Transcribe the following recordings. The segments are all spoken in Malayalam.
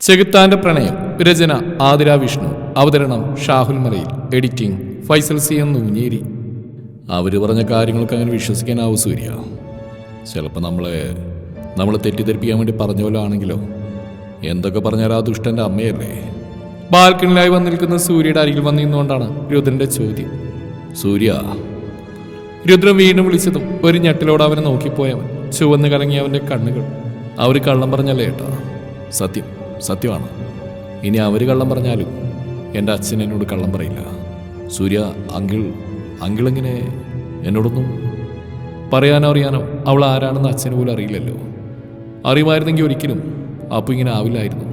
ചെകുത്താന്റെ പ്രണയം രചന ആതിര വിഷ്ണു അവതരണം Shahul Marayil editing Faisal C M Noonjeri. അവർ പറഞ്ഞ കാര്യങ്ങൾക്ക് അങ്ങനെ വിശ്വസിക്കാനാവും സൂര്യ. ചിലപ്പോൾ നമ്മളെ നമ്മൾ തെറ്റിദ്ധരിപ്പിക്കാൻ വേണ്ടി പറഞ്ഞ പോലെ ആണെങ്കിലോ? എന്തൊക്കെ പറഞ്ഞാൽ ആ ദുഷ്ടന്റെ അമ്മയല്ലേ? ബാൽക്കണിലായി വന്നിരിക്കുന്ന സൂര്യയുടെ അരികിൽ വന്നു നിന്നുകൊണ്ടാണ് രുദ്രന്റെ ചോദ്യം. സൂര്യ രുദ്രൻ വീണ്ടും വിളിച്ചതും ഒരു ഞെട്ടിലോടെ അവനെ നോക്കിപ്പോയവൻ ചുവന്ന് കലങ്ങിയ അവന്റെ കണ്ണുകൾ. അവർ കള്ളം പറഞ്ഞല്ലേ ഏട്ടാ? സത്യം. സത്യമാണ്. ഇനി അവർ കള്ളം പറഞ്ഞാലും എന്റെ അച്ഛൻ എന്നോട് കള്ളം പറയില്ല. സൂര്യ അങ്കിൾ എങ്ങനെ എന്നോടൊന്നും പറയാനോ അറിയാനോ അവൾ ആരാണെന്ന് അച്ഛന് പോലും അറിയില്ലല്ലോ. അറിയുമായിരുന്നെങ്കിൽ ഒരിക്കലും അപ്പോൾ ഇങ്ങനെ ആവില്ലായിരുന്നു.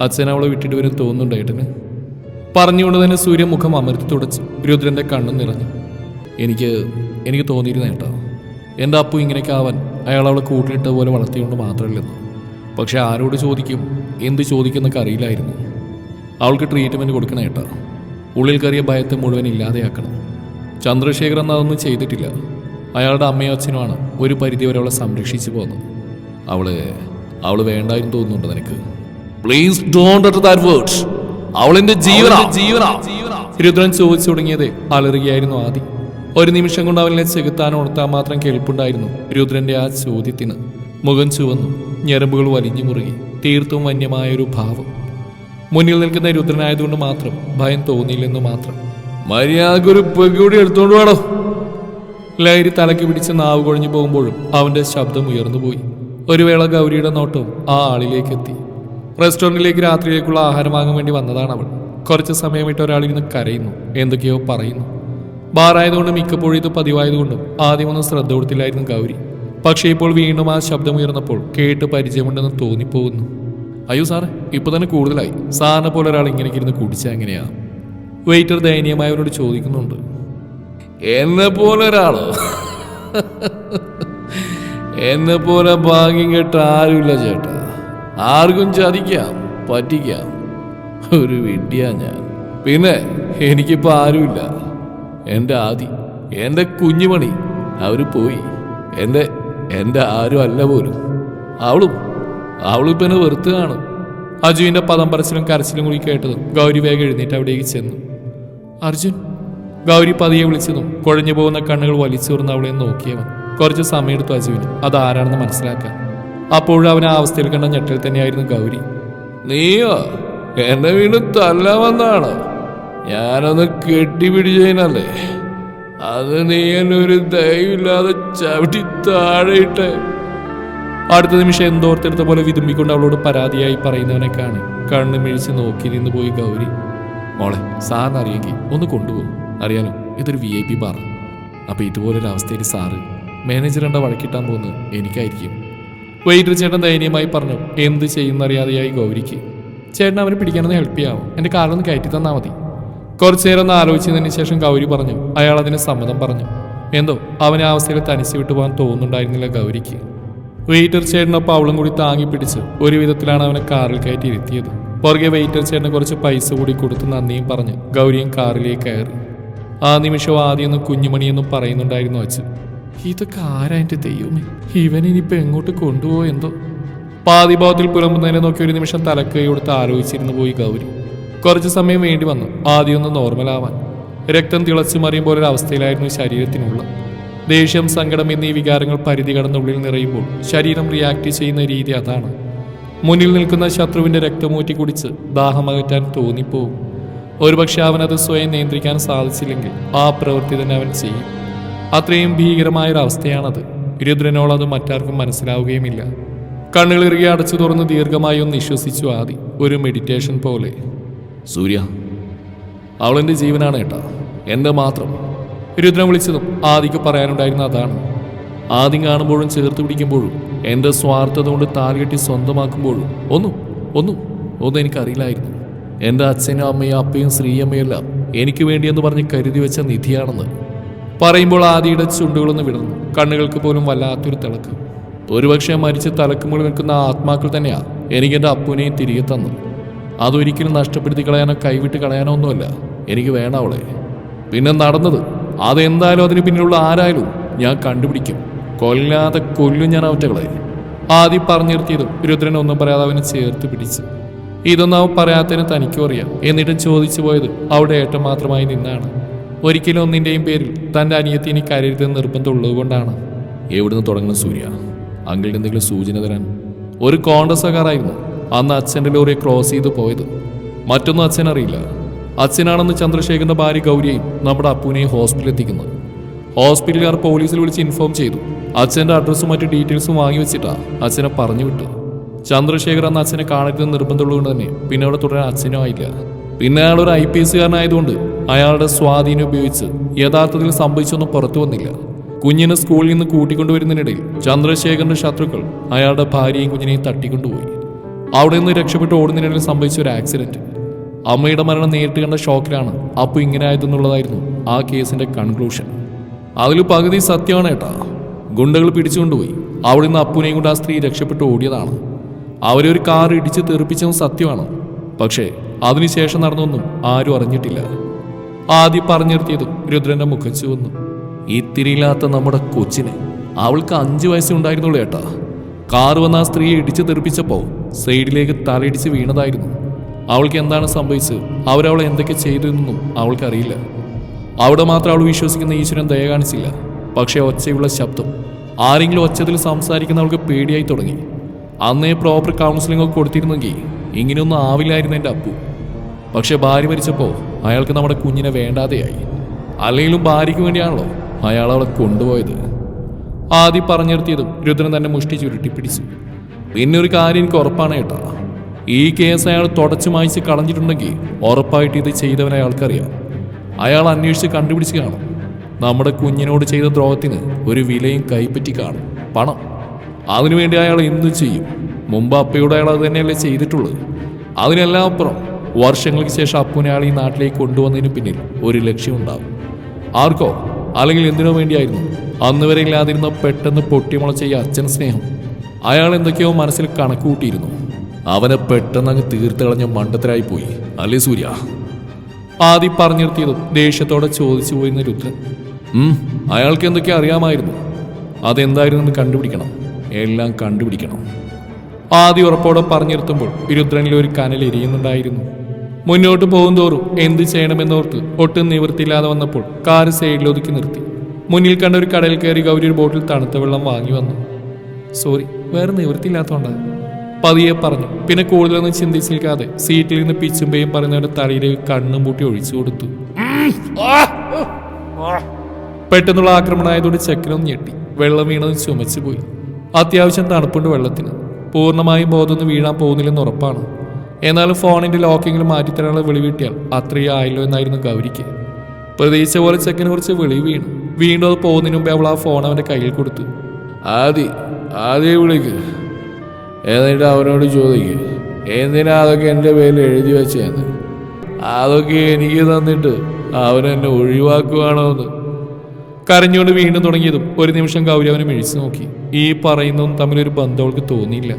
അച്ഛൻ അവളെ വിട്ടിട്ട് വരും തോന്നുന്നുണ്ട് ഏട്ടന്? പറഞ്ഞുകൊണ്ട് തന്നെ സൂര്യ മുഖം അമർത്തി തുടച്ചു രുദ്രന്റെ കണ്ണും നിറഞ്ഞു. എനിക്ക് എനിക്ക് തോന്നിയിരുന്ന ഏട്ടാ. എന്റെ അപ്പു ഇങ്ങനെയൊക്കെ ആവാൻ അയാൾ അവളെ കൂട്ടിലിട്ട പോലെ വളർത്തിക്കൊണ്ട് മാത്രമല്ലെന്ന്. പക്ഷെ ആരോട് ചോദിക്കും? എന്ത് ചോദിക്കുന്നൊക്കെ അറിയില്ലായിരുന്നു. അവൾക്ക് ട്രീറ്റ്മെന്റ് കൊടുക്കണ ഏട്ടാ. ഉള്ളിൽ കയറിയ ഭയത്തെ മുഴുവൻ ഇല്ലാതെയാക്കണം. ചന്ദ്രശേഖരൻ അതൊന്നും ചെയ്തിട്ടില്ല. അയാളുടെ അമ്മയും അച്ഛനുമാണ് ഒരു പരിധിവരെ അവളെ സംരക്ഷിച്ചു പോകുന്നത്. അവൾ അവൾ വേണ്ടായിരുന്നു തോന്നുന്നുണ്ട് നിനക്ക്? Please don't utter that words അവളെന്റെ ജീവന. ജീവന. രുദ്രൻ ചോദിച്ചു തുടങ്ങിയത് അലറുകയായിരുന്നു ആദ്യം ഒരു നിമിഷം കൊണ്ട് അവനെ ചെകുത്താൻ ഉണർത്താൻ മാത്രം കേൾപ്പുണ്ടായിരുന്നു രുദ്രന്റെ ആ ചോദ്യത്തിന്. മുഖം ചുവന്നു ഞരമ്പുകൾ വലിഞ്ഞു മുറുകി തീർത്തും വന്യമായൊരു ഭാവം. മുന്നിൽ നിൽക്കുന്ന രുദ്രനായതുകൊണ്ട് മാത്രം ഭയം തോന്നിയില്ലെന്ന് മാത്രം. മര്യാദ ഒരു പെകൂടി എടുത്തോണ്ട് വേണോ ലഹരി തലക്ക് പിടിച്ച് നാവ് കുഴഞ്ഞു പോകുമ്പോഴും അവന്റെ ശബ്ദം ഉയർന്നുപോയി ഒരു വേള ഗൗരിയുടെ നോട്ടവും ആ ആളിലേക്ക് എത്തി റെസ്റ്റോറന്റിലേക്ക് രാത്രിയിലേക്കുള്ള ആഹാരം വാങ്ങാൻ വേണ്ടി വന്നതാണ് അവൾ കുറച്ച് സമയമായിട്ട് ഒരാളിരുന്ന് കരയുന്നു എന്തൊക്കെയോ പറയുന്നു. ബാറായതുകൊണ്ട് മിക്കപ്പോഴും ഇത് പതിവായതുകൊണ്ടും ആദ്യമൊന്നും ശ്രദ്ധ കൊടുത്തില്ലായിരുന്നു ഗൗരി. പക്ഷേ ഇപ്പോൾ വീണ്ടും ആ ശബ്ദം ഉയർന്നപ്പോൾ കേട്ട് പരിചയമുണ്ടെന്ന് തോന്നിപ്പോകുന്നു. അയ്യോ സാർ ഇപ്പൊ തന്നെ കൂടുതലായി. സാറിനെ പോലെ ഒരാൾ ഇങ്ങനെ ഇരുന്ന് കുടിച്ചാൽ എങ്ങനെയാ? വെയിറ്റർ ദയനീയമായവരോട് ചോദിക്കുന്നുണ്ട്. എന്നെ പോലെ ഒരാളോ? എന്നെ പോലെ ഭാഗ്യം കേട്ട ആരുമില്ല ചേട്ടാ. ആർക്കും ചതിക്കാം പറ്റിക്കാം. ഒരു വിഡ്ഡിയാ ഞാൻ. പിന്നെ എനിക്കിപ്പോ ആരുമില്ല. എന്റെ ആദി എന്റെ കുഞ്ഞുമണി. അവർ പോയി. എന്റെ എന്റെ ആരും അല്ല പോലും. അവളും അവളും പിന്നെ വെറുത്ത് കാണും. അജുവിന്റെ പദം പറച്ചിലും കരച്ചിലും കൂടി കേട്ടതും ഗൗരി വേഗം എഴുന്നേറ്റ് അവിടേക്ക് ചെന്നു. അർജുൻ ഗൗരി പതിയെ വിളിച്ചതും കുഴഞ്ഞു പോകുന്ന കണ്ണുകൾ വലിച്ചൂർന്ന് അവളെ നോക്കിയവൻ. കുറച്ച് സമയമെടുത്തു അജുവിന്. അത് ആരാണെന്ന് മനസ്സിലാക്കാൻ. അപ്പോഴും അവൻ ആ അവസ്ഥയിൽ കണ്ട ഞെട്ടൽ തന്നെയായിരുന്നു ഗൗരി. നീയോ? എന്നെ വീണ്ടും വന്നാണ് ഞാനൊന്ന് കെട്ടിപ്പിടിച്ചതിനല്ലേ? അത് നീ എന്നെ ഒരു ദയവില്ലാതെ ചവിട്ടി താഴെയിട്ട്. അടുത്ത നിമിഷം എന്തോർത്തെടുത്ത പോലെ വിതുമ്പിക്കൊണ്ട് അവളോട് പരാതിയായി പറയുന്നവനെ കാണി. കണ്ണു മിഴിച്ച് നോക്കി നിന്ന് പോയി ഗൗരി. മോളെ സാറിന് അറിയെങ്കിൽ ഒന്ന് കൊണ്ടുപോകും. അറിയാലോ ഇതൊരു വി ഐ പി ബാർ. അപ്പൊ ഇതുപോലൊരു അവസ്ഥയിൽ സാറ് മാനേജറിന്റെ വഴക്കിട്ടാൻ പോകുന്നത് എനിക്കായിരിക്കും. വെയിറ്റർ ചേട്ടൻ ദയനീയമായി പറഞ്ഞു എന്ത് ചെയ്യുന്നറിയാതെയായി ഗൗരിക്ക്? ചേട്ടൻ അവനെ പിടിക്കാനൊന്ന് ഹെൽപ്പ് ചെയ്യാമോ? എന്റെ കാറൊന്ന് കയറ്റി തന്നാൽ മതി. കുറച്ചു നേരം ഒന്ന് ആലോചിച്ചതിന് ശേഷം ഗൗരി പറഞ്ഞു അയാൾ അതിന് സമ്മതം പറഞ്ഞു. എന്തോ? അവനെ ആ അവസ്ഥയിൽ തനിച്ച് വിട്ടുപോകാൻ തോന്നുന്നുണ്ടായിരുന്നില്ല ഗൗരിക്ക്. വെയിറ്റർ ചേട്ടനൊപ്പം അവളും കൂടി താങ്ങി പിടിച്ച് ഒരു വിധത്തിലാണ് അവനെ കാറിൽ കയറ്റി ഇരുത്തിയത്. പുറകെ വെയിറ്റർ ചേട്ടന് കുറച്ച് പൈസ കൂടി കൊടുത്ത് നന്ദിയും പറഞ്ഞ് ഗൗരിയും കാറിലേക്ക് കയറി. ആ നിമിഷം ആദ്യമൊന്നും കുഞ്ഞുമണിയെന്നും പറയുന്നുണ്ടായിരുന്നു അച്ഛൻ. ഇതൊക്കെ ആരാ എന്റെ ദൈവമേ? ഇനിയിപ്പോ എങ്ങോട്ട് കൊണ്ടുപോയോ എന്തോ? പാതിഭാവത്തിൽ പുലമ്പുന്നതിനെ നോക്കി ഒരു നിമിഷം തലക്കൈ കൊടുത്ത് ആലോചിച്ചിരുന്നു പോയി ഗൗരി. കുറച്ച് സമയം വേണ്ടി വന്നു. ആദ്യം ഒന്ന് നോർമലാവാൻ രക്തം തിളച്ചു മറിയുമ്പോൾ ഒരു അവസ്ഥയിലായിരുന്നു ശരീരത്തിനുള്ള. ദേഷ്യം സങ്കടം എന്നീ വികാരങ്ങൾ പരിധി കടന്ന ഉള്ളിൽ നിറയുമ്പോൾ ശരീരം റിയാക്ട് ചെയ്യുന്ന രീതി അതാണ്. മുന്നിൽ നിൽക്കുന്ന ശത്രുവിന്റെ രക്തമൂറ്റി കുടിച്ച് ദാഹമകറ്റാൻ തോന്നിപ്പോവും. ഒരുപക്ഷെ അവനത് സ്വയം നിയന്ത്രിക്കാൻ സാധിച്ചില്ലെങ്കിൽ ആ പ്രവൃത്തി തന്നെ അവൻ ചെയ്യും. അത്രയും ഭീകരമായൊരു അവസ്ഥയാണത് രുദ്രനോട് അത് മറ്റാർക്കും മനസ്സിലാവുകയുമില്ല. കണ്ണുകൾ ഇറുകി അടച്ചു തുറന്ന് ദീർഘമായി ഒന്ന് വിശ്വസിച്ചു ആദി. ഒരു മെഡിറ്റേഷൻ പോലെ. സൂര്യ അവളെന്റെ ജീവനാണ് ഏട്ടാ. എന്റെ മാത്രം. രുദ്രൻ വിളിച്ചതും ആദിക്ക് പറയാനുണ്ടായിരുന്ന അതാണ്. ആദ്യം കാണുമ്പോഴും ചേർത്ത് പിടിക്കുമ്പോഴും എന്റെ സ്വാർത്ഥത കൊണ്ട് താൽകെട്ടി സ്വന്തമാക്കുമ്പോഴും ഒന്നും ഒന്നും ഒന്നും എനിക്കറിയില്ലായിരുന്നു. എന്റെ അച്ഛനും അമ്മയും അപ്പയും ശ്രീയമ്മയെല്ലാം എനിക്ക് വേണ്ടിയെന്ന് പറഞ്ഞ് കരുതി വെച്ച നിധിയാണെന്ന് പറയുമ്പോൾ ആദിയുടെ ചുണ്ടുകളൊന്ന് വിടർന്നു. കണ്ണുകൾക്ക് പോലും വല്ലാത്തൊരു തിളക്കം. ഒരുപക്ഷെ മരിച്ച് തലക്കുമ്പോൾ നിൽക്കുന്ന ആത്മാക്കൾ തന്നെയാണ് എനിക്കെന്റെ അപ്പുവിനെയും തിരികെ തന്നത്. അതൊരിക്കലും നഷ്ടപ്പെടുത്തി കളയാനോ കൈവിട്ട് കളയാനോ ഒന്നുമല്ല. എനിക്ക് വേണം അവളെ. പിന്നെ നടന്നത്? അതെന്തായാലും അതിന് പിന്നിലുള്ള ആരായാലും ഞാൻ കണ്ടുപിടിക്കും. കൊല്ലാതെ കൊല്ലും ഞാൻ അവറ്റകളെ. ആദ്യം പറഞ്ഞു നിർത്തിയതും രുദ്രൻ ഒന്നും പറയാതെ അവനെ ചേർത്ത് പിടിച്ചു. ഇതൊന്നും അവൻ പറയാത്തതിന് തനിക്കും അറിയാം. എന്നിട്ടും ചോദിച്ചു പോയത് അവിടെ ഏട്ടൻ മാത്രമായി നിന്നാണ്. ഒരിക്കലും ഒന്നിന്റെയും പേരിൽ തന്റെ അനിയത്തി ഇനി കരരുതെന്ന് നിർബന്ധമുള്ളത് കൊണ്ടാണ്. എവിടുന്ന് തുടങ്ങണം സൂര്യ? അങ്കിളിന് എന്തെങ്കിലും സൂചന തരാൻ? ഒരു കോൺഗ്രസ് കാറായിരുന്നു അന്ന് അച്ഛന്റെ ലോറിയെ ക്രോസ് ചെയ്തു പോയത്. മറ്റൊന്നും അച്ഛൻ അറിയില്ല. അച്ഛനാണെന്ന് ചന്ദ്രശേഖരന്റെ ഭാര്യ ഗൗരിയെയും നമ്മുടെ അപ്പുവിനെയും ഹോസ്പിറ്റലിൽ എത്തിക്കുന്നത്. ഹോസ്പിറ്റലുകാർ പോലീസിൽ വിളിച്ച് ഇൻഫോം ചെയ്തു. അച്ഛന്റെ അഡ്രസ്സും മറ്റു ഡീറ്റെയിൽസും വാങ്ങി വെച്ചിട്ടാണ് അച്ഛനെ പറഞ്ഞു വിട്ടു ചന്ദ്രശേഖർ അന്ന് അച്ഛനെ കാണരുതെന്ന് നിർബന്ധമുള്ളതുകൊണ്ട് തന്നെ പിന്നെ അവിടെ തുടരാൻ അച്ഛനും ആയില്ല. പിന്നെ അയാൾ ഒരു ഐ പി എസ്സുകാരനായതുകൊണ്ട് അയാളുടെ സ്വാധീനം ഉപയോഗിച്ച് യഥാർത്ഥത്തിൽ സംഭവിച്ചൊന്നും പുറത്തു വന്നില്ല. കുഞ്ഞിനെ സ്കൂളിൽ നിന്ന് കൂട്ടിക്കൊണ്ടുവരുന്നതിനിടയിൽ ചന്ദ്രശേഖരന്റെ ശത്രുക്കൾ അയാളുടെ ഭാര്യയും കുഞ്ഞിനെയും തട്ടിക്കൊണ്ടുപോയി. അവിടെ നിന്ന് രക്ഷപ്പെട്ട് ഓടുന്നതിനിടയിൽ സംഭവിച്ച ഒരു ആക്സിഡന്റ് അമ്മയുടെ മരണം നേരിട്ട് കണ്ട ഷോക്കിലാണ്. അപ്പു ഇങ്ങനെ ആയതെന്നുള്ളതായിരുന്നു ആ കേസിന്റെ കൺക്ലൂഷൻ അതിൽ പകുതി സത്യമാണ് ഏട്ടാ. ഗുണ്ടകൾ പിടിച്ചുകൊണ്ടുപോയി. അവിടെ നിന്ന് അപ്പുനെയും കൊണ്ട് ആ സ്ത്രീ രക്ഷപ്പെട്ട് ഓടിയതാണ്. അവരെ ഒരു കാർ ഇടിച്ച് തെറിപ്പിച്ചതും സത്യമാണ്. പക്ഷേ അതിനുശേഷം നടന്നൊന്നും ആരും അറിഞ്ഞിട്ടില്ല. ആദ്യം പറഞ്ഞു നിർത്തിയതും രുദ്രന്റെ മുഖച്ചു വന്നു ഇത്തിരിയില്ലാത്ത നമ്മുടെ കൊച്ചിനെ. അവൾക്ക് അഞ്ചു വയസ്സുണ്ടായിരുന്നുള്ളൂ ഏട്ടാ. കാർ വന്ന ആ സ്ത്രീയെ ഇടിച്ച് തെറിപ്പിച്ചപ്പോ സൈഡിലേക്ക് തലയിടിച്ച് വീണതായിരുന്നു. അവൾക്ക് എന്താണ് സംഭവിച്ചത്? അവരവളെ എന്തൊക്കെ ചെയ്തതെന്നൊന്നും അവൾക്കറിയില്ല അവിടെ മാത്രം അവൾ വിശ്വസിക്കുന്ന ഈശ്വരൻ ദയ കാണിച്ചില്ല. പക്ഷേ ഒച്ചയുള്ള ശബ്ദം ആരെങ്കിലും ഒച്ചത്തിൽ സംസാരിക്കുന്ന അവൾക്ക് പേടിയായി തുടങ്ങി. അന്നേ പ്രോപ്പർ കൗൺസിലിംഗ് ഒക്കെ കൊടുത്തിരുന്നെങ്കിൽ ഇങ്ങനെയൊന്നും ആവില്ലായിരുന്നു എന്റെ അപ്പു. പക്ഷെ ഭാര്യ മരിച്ചപ്പോൾ അയാൾക്ക് നമ്മുടെ കുഞ്ഞിനെ വേണ്ടാതെയായി. അല്ലെങ്കിലും ഭാര്യയ്ക്ക് വേണ്ടിയാണല്ലോ അയാൾ അവളെ കൊണ്ടുപോയത്. ആദ്യം പറഞ്ഞു നിർത്തിയതും രുദ്രൻ തന്നെ മുഷ്ടി ചുരുട്ടി പിടിച്ചു പിന്നെ ഒരു കാര്യം എനിക്ക് ഉറപ്പാണ് കേട്ടാ ഈ കേസ് അയാൾ തുടച്ചു മായിച്ച് കളഞ്ഞിട്ടുണ്ടെങ്കിൽ ഉറപ്പായിട്ട് ഇത് ചെയ്തവനെ അയാൾക്കറിയാം. അയാൾ അന്വേഷിച്ച് കണ്ടുപിടിച്ച് കാണും. നമ്മുടെ കുഞ്ഞിനോട് ചെയ്ത ദ്രോഹത്തിന് ഒരു വിലയും കൈപ്പറ്റി കാണും. പണം. അതിനുവേണ്ടി അയാൾ എന്തു ചെയ്യും. മുമ്പ് അപ്പയോട് അയാൾ അത് തന്നെയല്ലേ ചെയ്തിട്ടുള്ളത് അതിനെല്ലാം അപ്പുറം വർഷങ്ങൾക്ക് ശേഷം അപ്പുനെ അയാൾ ഈ നാട്ടിലേക്ക് കൊണ്ടുവന്നതിന് പിന്നിൽ ഒരു ലക്ഷ്യമുണ്ടാകും ആർക്കോ? അല്ലെങ്കിൽ എന്തിനോ വേണ്ടിയായിരുന്നു? അന്ന് വരെ ഇല്ലാതിരുന്ന പെട്ടെന്ന് പൊട്ടിമുളച്ച ഈ അച്ഛൻ സ്നേഹം. അയാൾ എന്തൊക്കെയോ മനസ്സിൽ കണക്ക് കൂട്ടിയിരുന്നു അവനെ പെട്ടെന്ന് അങ്ങ് തീർത്ത് കളഞ്ഞ മണ്ടത്തരായി പോയി. അല്ലേ സൂര്യ? ആദ്യം പറഞ്ഞു നിർത്തിയതും ദേഷ്യത്തോടെ ചോദിച്ചു പോയിരുന്ന രുദ്രൻ. അയാൾക്ക് എന്തൊക്കെ അറിയാമായിരുന്നു? അതെന്തായിരുന്നു എന്ന് കണ്ടുപിടിക്കണം. എല്ലാം കണ്ടുപിടിക്കണം. ആദ്യ ഉറപ്പോടെ പറഞ്ഞു നിർത്തുമ്പോൾ രുദ്രനിൽ ഒരു കനൽ എരിയുന്നുണ്ടായിരുന്നു. മുന്നോട്ട് പോകുന്തോറും എന്ത് ചെയ്യണമെന്നോർത്ത് ഒട്ടും നിവൃത്തിയില്ലാതെ വന്നപ്പോൾ കാറ് സൈഡിലൊതുക്കി നിർത്തി. മുന്നിൽ കണ്ട ഒരു കടയിൽ കയറി ഗൗരി ഒരു ബോട്ടിൽ തണുത്ത വെള്ളം വാങ്ങി വന്നു. സോറി വേറെ നിവൃത്തിയില്ലാത്തതുകൊണ്ടാണ് പതിയെ പറഞ്ഞു. പിന്നെ കൂടുതലൊന്നും ചിന്തിച്ച് നിൽക്കാതെ സീറ്റിൽ നിന്ന് പിച്ചുമ്പയും പറയുന്നവരുടെ തലയിലേക്ക് കണ്ണും പൂട്ടി ഒഴിച്ചു കൊടുത്തു. പെട്ടെന്നുള്ള ആക്രമണമായതോട് ചക്കനൊന്ന് ഞെട്ടി. വെള്ളം വീണത് ചുമച്ചു പോയി. അത്യാവശ്യം തണുപ്പുണ്ട് വെള്ളത്തിന്. പൂർണമായും ബോധമൊന്നും വീഴാൻ പോകുന്നില്ലെന്ന് ഉറപ്പാണ്. എന്നാലും ഫോണിന്റെ ലോക്കെങ്കിലും മാറ്റിത്തരാനുള്ള വിളി കിട്ടിയാൽ അത്രയും ആയല്ലോ എന്നായിരുന്നു ഗൗരിക്ക്. പ്രതീക്ഷിച്ച പോലെ ചെക്കനെ കുറിച്ച് വിളി വീണു. വീണ്ടും അത് പോകുന്നതിന് മുമ്പേ അവൾ ആ ഫോൺ അവന്റെ കയ്യിൽ കൊടുത്തു. ആദി ആദ്യം വിളിക്ക്. എന്നിട്ട് അവനോട് ചോദിക്ക് എന്തിനാ അതൊക്കെ എന്റെ പേരിൽ എഴുതി വെച്ചതെന്ന് അതൊക്കെ എനിക്ക് തന്നിട്ട് അവൻ എന്നെ ഒഴിവാക്കുവാണോ എന്ന് കരഞ്ഞുകൊണ്ട് വീണ്ടും തുടങ്ങിയതും ഒരു നിമിഷം ഗൗരി അവനെ മിഴിച്ചു നോക്കി. ഈ പറയുന്നതും തമ്മിലൊരു ബന്ധം അവൾക്ക് തോന്നിയില്ല.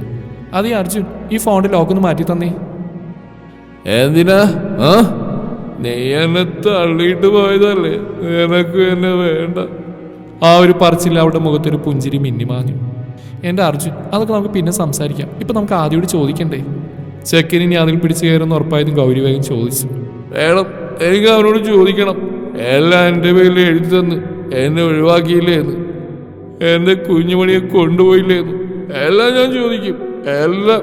അതേ അർജുൻ ഈ ഫോണിന്റെ ലോക്കൊന്ന് മാറ്റി തന്നേ. എന്തിനാ? ആ? നീ എന്നെ തള്ളിയിട്ട് പോയതല്ലേ? നിനക്ക് എന്നെ വേണ്ട. ആ ഒരു പറച്ചില്ല അവിടെ മുഖത്തൊരു പുഞ്ചിരി മിന്നിമാഞ്ഞു എന്റെ അർജുൻ അതൊക്കെ നമുക്ക് പിന്നെ സംസാരിക്കാം. ഇപ്പൊ നമുക്ക് ആദ്യോട് ചോദിക്കണ്ടേ? ചെക്കൻ ഇനി അതിൽ പിടിച്ചു കയറുന്ന ഉറപ്പായതും ഗൗരി വേഗം ചോദിച്ചു. വേണം എനിക്ക് അവനോട് ചോദിക്കണം. എല്ലാം എന്റെ പേരിൽ എഴുതി തന്ന്. എന്നെ ഒഴിവാക്കിയില്ലേ എന്ന് എന്റെ കുഞ്ഞുമണിയെ കൊണ്ടുപോയില്ലേ എന്ന് എല്ലാം ഞാൻ ചോദിക്കും. എല്ലാം.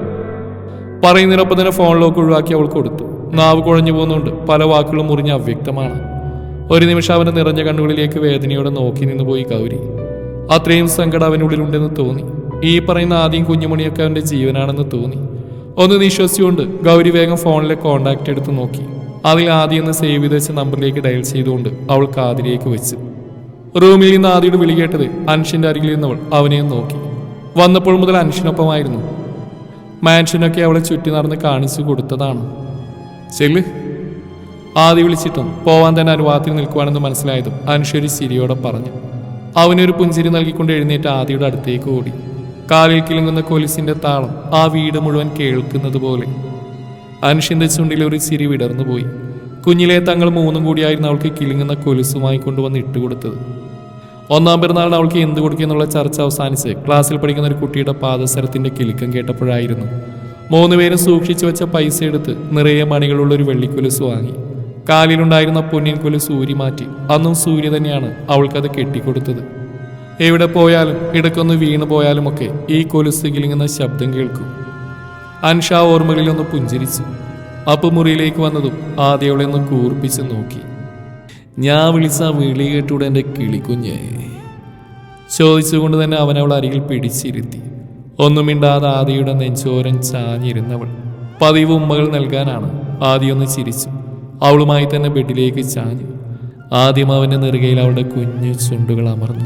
പറയുന്നതിനൊപ്പം തന്നെ ഫോണിലേക്ക് ഒഴിവാക്കി അവൾ കൊടുത്തു. നാവ് കുഴഞ്ഞു പോകുന്നുണ്ട്. പല വാക്കുകളും മുറിഞ്ഞ് അവ്യക്തമാണ്. ഒരു നിമിഷം അവന്റെ നിറഞ്ഞ കണ്ണുകളിലേക്ക് വേദനയോടെ നോക്കി നിന്ന് പോയി ഗൗരി. അത്രയും സങ്കടം അവനുള്ളിലുണ്ടെന്ന് തോന്നി. ഈ പറയുന്ന ആദ്യം കുഞ്ഞുമണിയൊക്കെ അവന്റെ ജീവനാണെന്ന് തോന്നി. ഒന്ന് നിശ്വസിച്ചുകൊണ്ട് ഗൗരി വേഗം ഫോണിലെ കോണ്ടാക്ട് എടുത്ത് നോക്കി. അതിൽ ആദ്യം ഒന്ന് സേവ് ചെയ്ത് വെച്ച നമ്പറിലേക്ക് ഡയൽ ചെയ്തുകൊണ്ട് അവൾ കാതിലേക്ക് വെച്ചു. റൂമിൽ നിന്ന് ആദ്യയുടെ വിളി കേട്ടത് അൻഷിന്റെ അരികിൽ നിന്നവൾ അവനെയും നോക്കി. വന്നപ്പോൾ മുതൽ അൻഷിനൊപ്പമായിരുന്നു. മാൻഷനൊക്കെ അവളെ ചുറ്റി നടന്ന് കാണിച്ചു കൊടുത്തതാണ്. ചെല്ല് ആദി വിളിച്ചിട്ടും പോവാൻ തന്നെ അനുവാദത്തിൽ നിൽക്കുവാണെന്ന് മനസ്സിലായതും അനുഷൊരു ചിരിയോടെ പറഞ്ഞു. അവനൊരു പുഞ്ചിരി നൽകിക്കൊണ്ട് എഴുന്നേറ്റ് ആദിയുടെ അടുത്തേക്ക് ഓടി. കാലിൽ കിലുങ്ങുന്ന കൊലിസിന്റെ താളം ആ വീട് മുഴുവൻ കേൾക്കുന്നത് പോലെ. അനുഷിന്റെ ചുണ്ടിൽ ഒരു ചിരി വിടർന്നുപോയി കുഞ്ഞിലെ തങ്ങൾ മൂന്നും കൂടിയായിരുന്നു അവൾക്ക് കിലുങ്ങുന്ന കൊലുസുമായി കൊണ്ടുവന്ന് ഇട്ടുകൊടുത്തത് ഒന്നാം പിറന്നാളിന് അവൾക്ക് എന്ത് കൊടുക്കുന്നുള്ള ചർച്ച അവസാനിച്ച് ക്ലാസ്സിൽ പഠിക്കുന്ന ഒരു കുട്ടിയുടെ പാദസരത്തിന്റെ കിലുക്കം കേട്ടപ്പോഴായിരുന്നു മൂന്നുപേരും സൂക്ഷിച്ചു വെച്ച പൈസ എടുത്ത് നിറയെ മണികളുള്ള ഒരു വെള്ളിക്കുലസ് വാങ്ങി. കാലിലുണ്ടായിരുന്ന പൊന്നിൻ കൊലുസ് ഊരി മാറ്റി. അന്നും സൂര്യ തന്നെയാണ് അവൾക്കത് കെട്ടിക്കൊടുത്തത്. എവിടെ പോയാലും ഇടക്കൊന്ന് വീണു പോയാലുമൊക്കെ ഈ കൊലുസ് കിളിങ്ങുന്ന ശബ്ദം കേൾക്കും. അൻഷ ഓർമ്മകളിലൊന്ന് പുഞ്ചിരിച്ചു. അപ്പു മുറിയിലേക്ക് വന്നതും ആദ്യവളെ ഒന്ന് കൂർപ്പിച്ച് നോക്കി. ഞാൻ വിളിച്ച വിളി കേട്ടൂടെ എന്റെ കിളിക്കുഞ്ഞേ? ചോദിച്ചുകൊണ്ട് തന്നെ അവൻ അവൾ അരികിൽ പിടിച്ചിരുത്തി. ഒന്നും മിണ്ടാതെ ആദിയുടെ നെഞ്ചോരം ചാഞ്ഞിരുന്നവൾ. പതിവ് ഉമ്മകൾ നൽകാനാണ് ആദ്യം ഒന്ന് ചിരിച്ചു. അവളുമായി തന്നെ ബെഡിലേക്ക് ചാഞ്ഞു. ആദ്യം അവന്റെ നെറുകയിൽ അവളുടെ കുഞ്ഞു ചുണ്ടുകൾ അമർന്നു.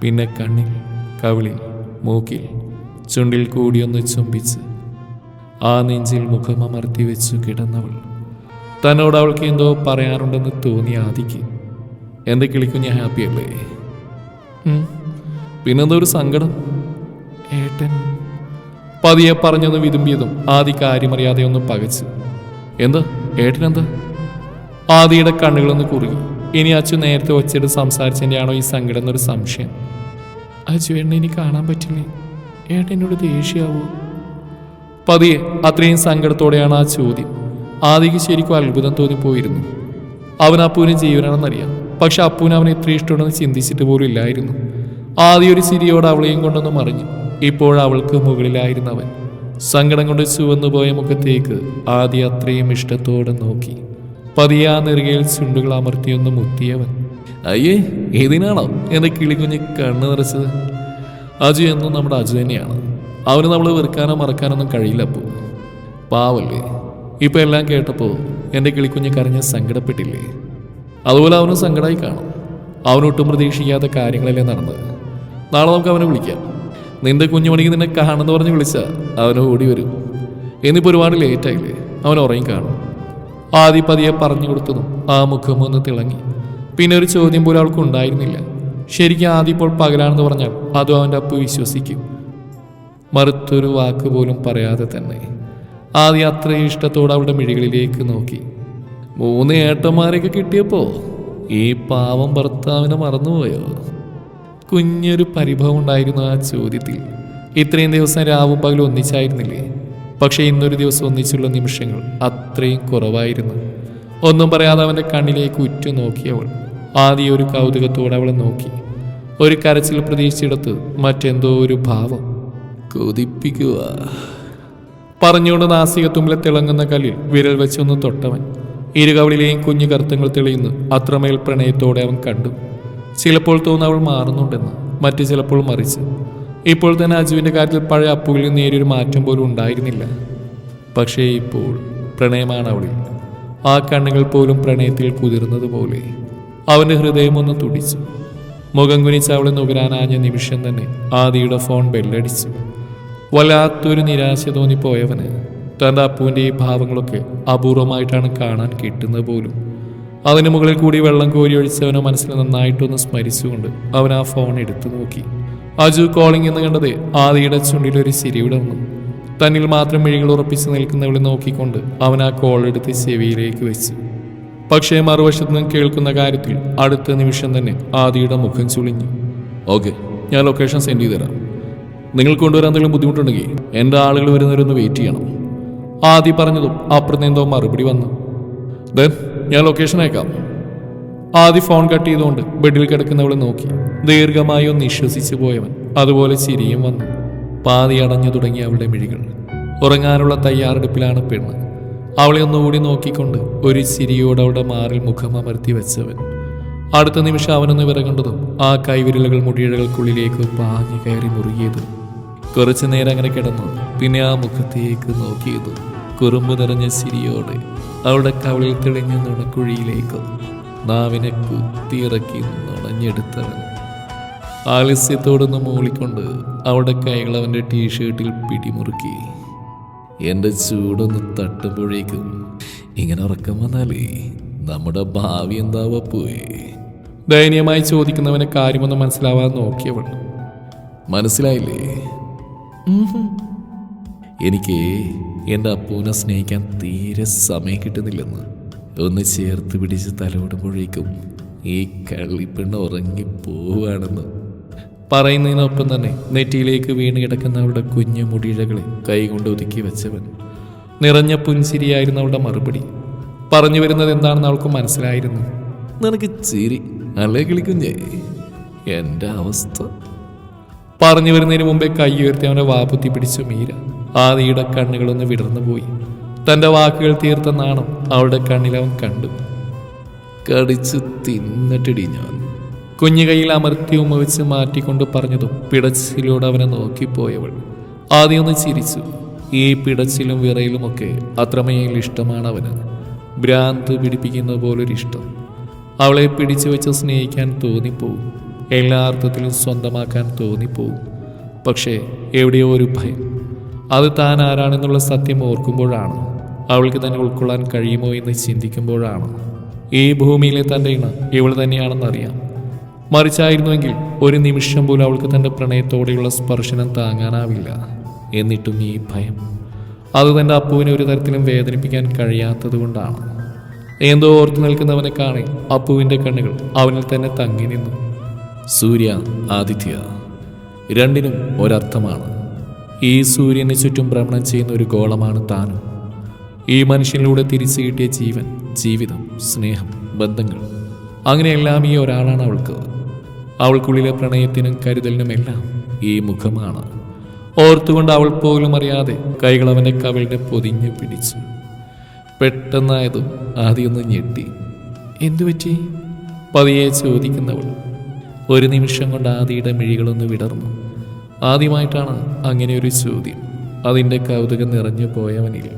പിന്നെ കണ്ണിൽ കവിളിൽ മൂക്കിൽ ചുണ്ടിൽ കൂടിയൊന്ന് ചുംബിച്ച് ആ നെഞ്ചിൽ മുഖം അമർത്തി വെച്ചു കിടന്നവൾ. തന്നോട് അവൾക്ക് എന്തോ പറയാറുണ്ടെന്ന് തോന്നി ആദിക്ക്. എന്റെ കിളിക്കുഞ്ഞ് ഹാപ്പിയല്ലേ. പിന്നെന്തോ ഒരു സങ്കടം? ഏട്ടൻ പതിയെ പറഞ്ഞൊന്ന് വിതുമ്പിയതും ആദി കാര്യമറിയാതെ ഒന്ന് പകച്ചു. എന്താ? ഏട്ടനെന്താ? ആദിയുടെ കണ്ണുകളൊന്ന് കുറുകി. ഇനി അച്ചു നേരത്തെ ഒച്ചയിട്ട് സംസാരിച്ചതിന്റെ ആണോ ഈ സങ്കടം എന്നൊരു സംശയം. അച്ചു എണ്ണ ഇനി കാണാൻ പറ്റില്ലേ? ഏട്ടൻ എന്നോട് ദേഷ്യാവോ? പതിയെ അത്രയും സങ്കടത്തോടെയാണ് ആ ചോദ്യം. ആദിക്ക് ശരിക്കും അത്ഭുതം തോന്നിപ്പോയിരുന്നു. അവൻ അപ്പുവിന് ജീവനാണെന്നറിയാം. പക്ഷെ അപ്പുവിന് അവനെ ഇത്ര ഇഷ്ടമുണ്ടെന്ന് ചിന്തിച്ചിട്ട് പോലും ഇല്ലായിരുന്നു. ആദ്യ ഒരു ചിരിയോട് അവളെയും കൊണ്ടൊന്ന് മറിഞ്ഞു. ഇപ്പോൾ അവൾക്ക് മുകളിലായിരുന്നവൻ. സങ്കടം കൊണ്ട് ചുവന്നുപോയ മുഖത്തേക്ക് ആദ്യ അത്രയും ഇഷ്ടത്തോടെ നോക്കി. പതിയാ നെറുകയിൽ ചുണ്ടുകൾ അമർത്തിയൊന്ന് മുത്തിയവൻ. അയ്യേ ഏതിനാണോ എന്റെ കിളികുഞ്ഞ് കണ്ണു നിറച്ചത്? അജു എന്നും നമ്മുടെ അജു തന്നെയാണ്. അവന് നമ്മൾ വെറുക്കാനോ മറക്കാനൊന്നും കഴിയില്ല അപ്പോൾ പാവല്ലേ ഇപ്പൊ എല്ലാം കേട്ടപ്പോൾ എന്റെ കിളിക്കുഞ്ഞ് കരഞ്ഞ് സങ്കടപ്പെട്ടില്ലേ? അതുപോലെ അവനും സങ്കടമായി കാണും. അവനൊട്ടും പ്രതീക്ഷിക്കാത്ത കാര്യങ്ങളല്ലേ നടന്നത്. നാളെ നമുക്ക് അവനെ വിളിക്കാം. നിന്റെ കുഞ്ഞുമണിക്ക് നിന്നെ കാണുമെന്ന് പറഞ്ഞ് വിളിച്ച അവന് ഓടി വരും. എന്നിപ്പോൾ ഒരുപാട് ലേറ്റായില്ലേ അവൻ ഉറങ്ങി കാണും. ആദി പതിയെ പറഞ്ഞു കൊടുത്തതും ആ മുഖം ഒന്ന് തിളങ്ങി. പിന്നെ ഒരു ചോദ്യം പോലും അവൾക്ക് ഉണ്ടായിരുന്നില്ല. ശരിക്കും ആദ്യം ഇപ്പോൾ പകലാണെന്ന് പറഞ്ഞാൽ അതും അവന്റെ അപ്പു വിശ്വസിക്കും. മറുത്തൊരു വാക്ക് പോലും പറയാതെ തന്നെ. ആദ്യം അത്രയും ഇഷ്ടത്തോടെ അവളുടെ മിഴികളിലേക്ക് നോക്കി. മൂന്ന് ഏട്ടന്മാരെയൊക്കെ കിട്ടിയപ്പോ ഈ പാവം ഭർത്താവിനെ മറന്നുപോയോ? കുഞ്ഞൊരു പരിഭവം ഉണ്ടായിരുന്നു ആ ചോദ്യത്തിൽ. ഇത്രയും ദിവസം രാവും പകലും ഒന്നിച്ചായിരുന്നില്ലേ? പക്ഷേ ഇന്നൊരു ദിവസം ഒന്നിച്ചുള്ള നിമിഷങ്ങൾ അത്രയും കുറവായിരുന്നു. ഒന്നും പറയാതെ അവന്റെ കണ്ണിലേക്ക് ഉറ്റു നോക്കിയവൾ. ആദ്യം ഒരു കൗതുകത്തോടെ അവളെ നോക്കി. ഒരു കരച്ചിൽ പ്രതീക്ഷിച്ചിടത്ത് മറ്റെന്തോ ഒരു ഭാവം. കൊതിപ്പിക്കുക. പറഞ്ഞുകൊണ്ട് നാസിക തുമ്പിലെ തിളങ്ങുന്ന കല്ലിൽ വിരൽ വെച്ചൊന്ന് തൊട്ടവൻ. ഇരുകവളിലെയും കുഞ്ഞു കറുത്തങ്ങൾ തെളിയുന്നു അത്രമേൽ പ്രണയത്തോടെ അവൻ കണ്ടു. ചിലപ്പോൾ തോന്നുന്നു അവൾ മാറുന്നുണ്ടെന്ന് മറ്റു ചിലപ്പോൾ മറിച്ച്. ഇപ്പോൾ തന്നെ അജുവിന്റെ കാര്യത്തിൽ പഴയ അപ്പുകളിൽ നേരിയൊരു മാറ്റം പോലും ഉണ്ടായിരുന്നില്ല. പക്ഷേ ഇപ്പോൾ പ്രണയമാണ് അവളിൽ. ആ കണ്ണുകൾ പോലും പ്രണയത്തിൽ കുതിർന്നത് പോലെ. അവന്റെ ഹൃദയം ഒന്ന് തുടിച്ചു. മുഖം കുനിച്ച് അവളെ നുകരാനാഞ്ഞ നിമിഷം തന്നെ ആദിയുടെ ഫോൺ ബെല്ലടിച്ചു. വല്ലാത്തൊരു നിരാശ തോന്നിപ്പോയവന് തന്റെ അപ്പുവിന്റെ ഈ ഭാവങ്ങളൊക്കെ അപൂർവമായിട്ടാണ് കാണാൻ കിട്ടുന്നത് പോലും. അതിന് മുകളിൽ കൂടി വെള്ളം കോരി ഒഴിച്ചവനെ മനസ്സിൽ നന്നായിട്ടൊന്ന് സ്മരിച്ചുകൊണ്ട് അവൻ ആ ഫോൺ എടുത്തു നോക്കി. അജു കോളിംഗ് എന്ന് കണ്ടത് ആദിയുടെ ചുണ്ടിൽ ഒരു ചിരി വിടർന്നു. തന്നിൽ മാത്രം മിഴികൾ ഉറപ്പിച്ച് നിൽക്കുന്നവളെ നോക്കിക്കൊണ്ട് അവൻ ആ കോൾ എടുത്ത് ചെവിയിലേക്ക് വെച്ചു. പക്ഷേ മറുവശത്ത് നിന്ന് കേൾക്കുന്ന കാര്യത്തിൽ അടുത്ത നിമിഷം തന്നെ ആദിയുടെ മുഖം ചുളിഞ്ഞു. ഓക്കെ ഞാൻ ലൊക്കേഷൻ സെൻഡ് ചെയ്ത് തരാം. നിങ്ങൾ കൊണ്ടുവരാൻ എന്തെങ്കിലും ബുദ്ധിമുട്ടുണ്ടെങ്കിൽ എന്റെ ആളുകൾ വരുന്നവരൊന്ന് വെയിറ്റ് ചെയ്യണം. ആദി പറഞ്ഞതും അപ്പുറത്ത് എന്തോ മറുപടി വന്നു. ദെൻ ഞാൻ ലൊക്കേഷൻ അയക്കാം. ആദി ഫോൺ കട്ട് ചെയ്തുകൊണ്ട് ബെഡിൽ കിടക്കുന്നവളെ നോക്കി. ദീർഘമായി ഒന്ന് വിശ്വസിച്ചു പോയവൻ അതുപോലെ ചിരിയും വന്നു. പാതി അടഞ്ഞു തുടങ്ങിയ അവളുടെ മിഴികൾ. ഉറങ്ങാനുള്ള തയ്യാറെടുപ്പിലാണ് പെണ്ണ്. അവളെ ഒന്നുകൂടി നോക്കിക്കൊണ്ട് ഒരു ചിരിയോട് അവളുടെ മാറിൽ മുഖം അമർത്തി വെച്ചവൻ. അടുത്ത നിമിഷം അവനൊന്ന് വിറകണ്ടതും ആ കൈവിരലുകൾ മുടിയിഴകൾക്കുള്ളിലേക്ക് പാഞ്ഞു കയറി മുറുകിയത്. കുറച്ചു നേരം അങ്ങനെ കിടന്നു. പിന്നെ ആ മുഖത്തേക്ക് നോക്കിയത് കുറുമ്പ് നിറഞ്ഞ സിരിയോട് അവളുടെ കവളിൽ തെളിഞ്ഞ നുണക്കുഴിയിലേക്ക് നാവിനെ കുത്തിയിറക്കി നുണഞ്ഞെടുത്തവൻ. ആലസ്യത്തോടൊന്ന് മൂളിക്കൊണ്ട് അവളുടെ കൈകൾ അവന്റെ ടീഷർട്ടിൽ പിടിമുറുക്കി. എന്റെ ചൂടൊന്ന് തട്ടുമ്പോഴേക്കും ഇങ്ങനെ ഉറക്കം വന്നാലേ നമ്മുടെ ഭാവി എന്താവാ പോയി? ദയനീയമായി ചോദിക്കുന്നവനെ കാര്യമൊന്നും മനസ്സിലാവാതെ നോക്കിയവൾ. മനസ്സിലായില്ലേ? എനിക്ക് എന്റെ അപ്പൂനെ സ്നേഹിക്കാൻ തീരെ സമയം കിട്ടുന്നില്ലെന്ന്. ഒന്ന് ചേർത്ത് പിടിച്ച് തലോടുമ്പോഴേക്കും ഈ കള്ളിപ്പെണ്ണ് ഉറങ്ങി പോവുകയാണെന്ന് പറയുന്നതിനൊപ്പം തന്നെ നെറ്റിയിലേക്ക് വീണ് കിടക്കുന്ന അവളുടെ കുഞ്ഞു മുടിയിഴകളെ കൈകൊണ്ട് ഒതുക്കി വെച്ചവൻ നിറഞ്ഞ പുൻചിരിയായിരുന്നു അവളുടെ മറുപടി. പറഞ്ഞു വരുന്നത് എന്താണെന്ന് അവൾക്ക് മനസ്സിലായിരുന്നു. നിനക്ക് ചിരി അല്ലേ കിളിക്കുഞ്ഞേ? എന്റെ അവസ്ഥ? പറഞ്ഞു വരുന്നതിന് മുമ്പേ കൈ ഉയർത്തി അവനെ വാപ്പുത്തി പിടിച്ചു മീര. ആദിയുടെ കണ്ണുകളൊന്ന് വിടർന്നു പോയി. തന്റെ വാക്കുകൾ തീർത്ത നാണം അവളുടെ കണ്ണിലവൻ കണ്ടു. കടിച്ച് തിന്നിട്ടിടി ഞാൻ. കുഞ്ഞു കയ്യിൽ അമർത്തി ഉമ്മ വെച്ച് മാറ്റിക്കൊണ്ട് പറഞ്ഞതും പിടച്ചിലൂടെ അവനെ നോക്കിപ്പോയവൾ ആദ്യം ഒന്ന് ചിരിച്ചു. ഈ പിടച്ചിലും വിറയിലുമൊക്കെ അത്രമേൽ ഇഷ്ടമാണ് അവന്. ഭ്രാന്ത് പിടിപ്പിക്കുന്ന പോലൊരിഷ്ടം അവളെ പിടിച്ചു വെച്ച് സ്നേഹിക്കാൻ തോന്നിപ്പോവും. എല്ലാ അർത്ഥത്തിലും സ്വന്തമാക്കാൻ തോന്നിപ്പോവും. പക്ഷേ എവിടെയോ ഒരു ഭയം. അത് താൻ ആരാണെന്നുള്ള സത്യം ഓർക്കുമ്പോഴാണ് അവൾക്ക് തന്നെ ഉൾക്കൊള്ളാൻ കഴിയുമോ എന്ന് ചിന്തിക്കുമ്പോഴാണ്. ഈ ഭൂമിയിലെ തന്റെ ഇണ ഇവൾ തന്നെയാണെന്നറിയാം മറിച്ചായിരുന്നുവെങ്കിൽ ഒരു നിമിഷം പോലും അവൾക്ക് തന്റെ പ്രണയത്തോടെയുള്ള സ്പർശനം താങ്ങാനാവില്ല. എന്നിട്ടും ഈ ഭയം. അത് തന്റെ അപ്പുവിനെ ഒരു തരത്തിലും വേദനിപ്പിക്കാൻ കഴിയാത്തതുകൊണ്ടാണ് എന്തോ ഓർത്തു നിൽക്കുന്നവനെ കാണി അപ്പുവിന്റെ കണ്ണുകൾ അവനിൽ തന്നെ തങ്ങി നിന്നു. സൂര്യ ആദിത്യ രണ്ടിനും ഒരർത്ഥമാണ്. ഈ സൂര്യന് ചുറ്റും ഭ്രമണം ചെയ്യുന്ന ഒരു ഗോളമാണ് താനും. ഈ മനുഷ്യനിലൂടെ തിരിച്ചു കിട്ടിയ ജീവൻ ജീവിതം സ്നേഹം ബന്ധങ്ങൾ. അങ്ങനെയെല്ലാം ഈ ഒരാളാണ് അവൾക്ക്. അവൾക്കുള്ളിലെ പ്രണയത്തിനും കരുതലിനും എല്ലാം ഈ മുഖമാണ്. ഓർത്തുകൊണ്ട് അവൾ പോലും അറിയാതെ കൈകൾ അവന്റെ കവളുടെ പൊതിഞ്ഞ് പിടിച്ചു. പെട്ടെന്നായതും ആദ്യമൊന്ന് ഞെട്ടി. എന്തു പറ്റി? പതിയെ ചോദിക്കുന്നവൾ. ഒരു നിമിഷം കൊണ്ട് ആദിയുടെ മിഴികളൊന്ന് വിടർന്നു. ആദ്യമായിട്ടാണ് അങ്ങനെ ഒരു ചോദ്യം. അതിന്റെ കൗതുകം നിറഞ്ഞു പോയവനിൽ.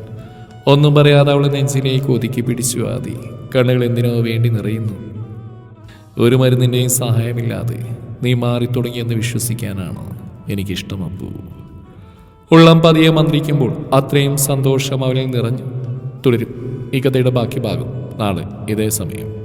ഒന്നും പറയാതെ അവളെ നെഞ്ചിലേക്ക് ഒതുക്കി പിടിച്ചു ആദി. കണ്ണുകൾ എന്തിനോ വേണ്ടി നിറയുന്നു. ഒരു മരുന്നിന്റെയും സഹായമില്ലാതെ നീ മാറിത്തുടങ്ങിയെന്ന് വിശ്വസിക്കാനാണ് എനിക്കിഷ്ടം അപ്പു. ഉള്ളം പതിയെ മന്ത്രിക്കുമ്പോൾ അത്രയും സന്തോഷം അവനിൽ നിറഞ്ഞു. തുടരും. ഈ കഥയുടെ ബാക്കി ഭാഗം നാളെ ഇതേ സമയം.